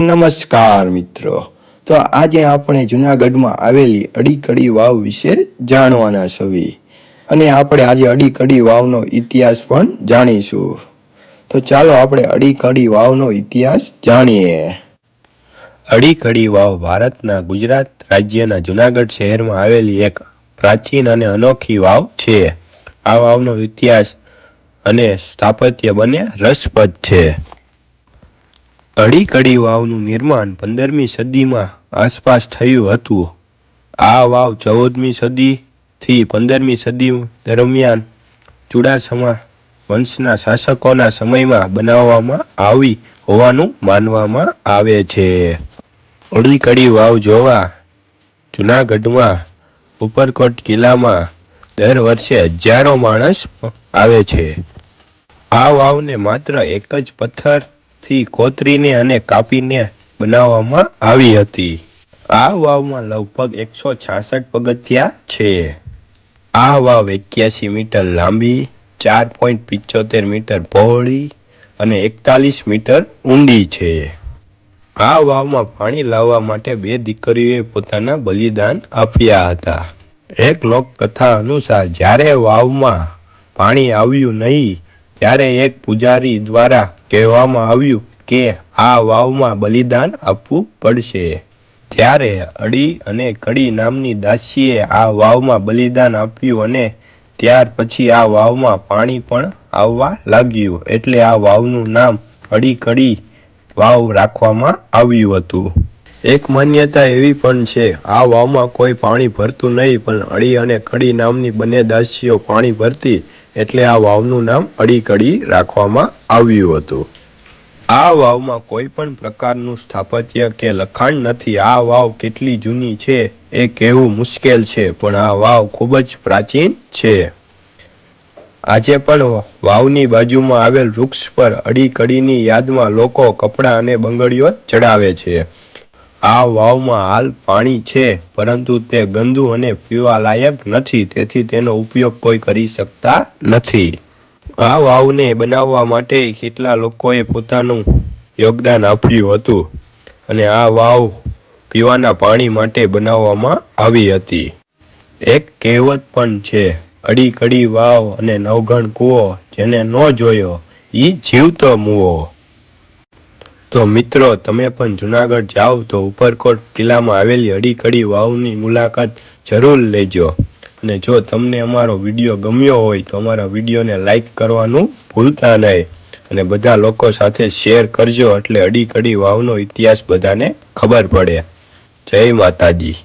નમસ્કાર મિત્રો. તો આજે આપણે જુનાગઢમાં આવેલી અડીકડી વાવ વિશે જાણવાના છવી અને આપણે આજે અડીકડી વાવનો ઇતિહાસ પણ જાણીશું. તો ચાલો આપણે અડીકડી વાવનો ઇતિહાસ જાણીએ. અડીકડી વાવ ભારતના ગુજરાત રાજ્યના જુનાગઢ શહેરમાં આવેલી એક પ્રાચીન અને અનોખી વાવ છે. આ વાવનો ઇતિહાસ અને સ્થાપત્ય બંને રસપ્રદ છે. અડીકડી વાવનું નિર્માણ પંદરમી સદીમાં આસપાસ થયું હતું. આ વાવ ચૌદમી સદીથી પંદરમી સદી દરમિયાન ચુડાસમા વંશના શાસકોના સમયમાં બનાવવામાં આવી હોવાનું માનવામાં આવે છે. અડીકડી વાવ જોવા જુનાગઢમાં ઉપરકોટ કિલ્લામાં દર વર્ષે હજારો માણસ આવે છે. આ વાવને માત્ર એક જ પથ્થરથી કોતરીને અને કાપીને બનાવવામાં આવી હતી. આ વાવમાં લગભગ એકસો છાસઠ પગથિયા છે. આ વાવ એક્યાસી મીટર લાંબી, ચાર પોઈન્ટ પિચોતેર મીટર પહોળી અને એકતાલીસ મીટર ઊંડી છે. આ વાવમાં પાણી લાવવા માટે બે દીકરીઓએ પોતાના બલિદાન આપ્યા હતા. એક લોકકથા અનુસાર, જ્યારે વાવમાં પાણી આવ્યું નહીં ત્યારે એક પૂજારી દ્વારા કહેવામાં આવ્યું કે આ વાવમાં બલિદાન આપવું પડશે. ત્યારે અડી અને કડી નામની દાસીએ આ વાવમાં બલિદાન આપ્યું અને ત્યાર પછી આ વાવમાં પાણી પણ આવવા લાગ્યું. એટલે આ વાવનું નામ અડી કડી વાવ રાખવામાં આવ્યું હતું. એક માન્યતા એવી પણ છે, આ વાવમાં કોઈ પાણી ભરતું નહીં, પણ અડી અને કડી નામની બંને દાસીઓ પાણી ભરતી એટલે આ વાવનું નામ અડી કડી રાખવામાં આવ્યું હતું. આ વાવમાં કોઈ પણ પ્રકારનું સ્થાપત્ય કે લખાણ નથી. આ વાવ કેટલી જૂની છે એ કહેવું મુશ્કેલ છે, પણ આ વાવ ખૂબ જ પ્રાચીન છે. આજે પણ વાવની બાજુમાં આવેલ વૃક્ષ પર અડી કડીની યાદમાં લોકો કપડાં અને બંગડીઓ ચડાવે છે. આ વાવમાં હાલ પાણી છે, પરંતુ તે ગંદુ અને પીવા લાયક નથી, તેથી તેનો ઉપયોગ કોઈ કરી શકતા નથી. આ વાવને બનાવવા માટે કેટલા લોકોએ પોતાનું યોગદાન આપ્યું હતું અને આ વાવ પીવાના પાણી માટે બનાવવામાં આવી હતી. એક કહેવત પણ છે અડી કડી વાવ અને નવઘણ કૂવો, જેને ન જોયો, ઈ જીવતો મુવો. તો મિત્રો, તમે પણ જુનાગઢ જાઓ તો ઉપરકોટ કિલ્લામાં આવેલી અડીકડી વાવની મુલાકાત જરૂર લેજો. અને જો તમને અમારો વીડિયો ગમ્યો હોય તો અમારા વિડીયોને લાઈક કરવાનું ભૂલતા નહીં. અને બધા લોકો સાથે શેર કરજો એટલે અડીકડી વાવનો ઇતિહાસ બધાને ખબર પડે. જય માતાજી.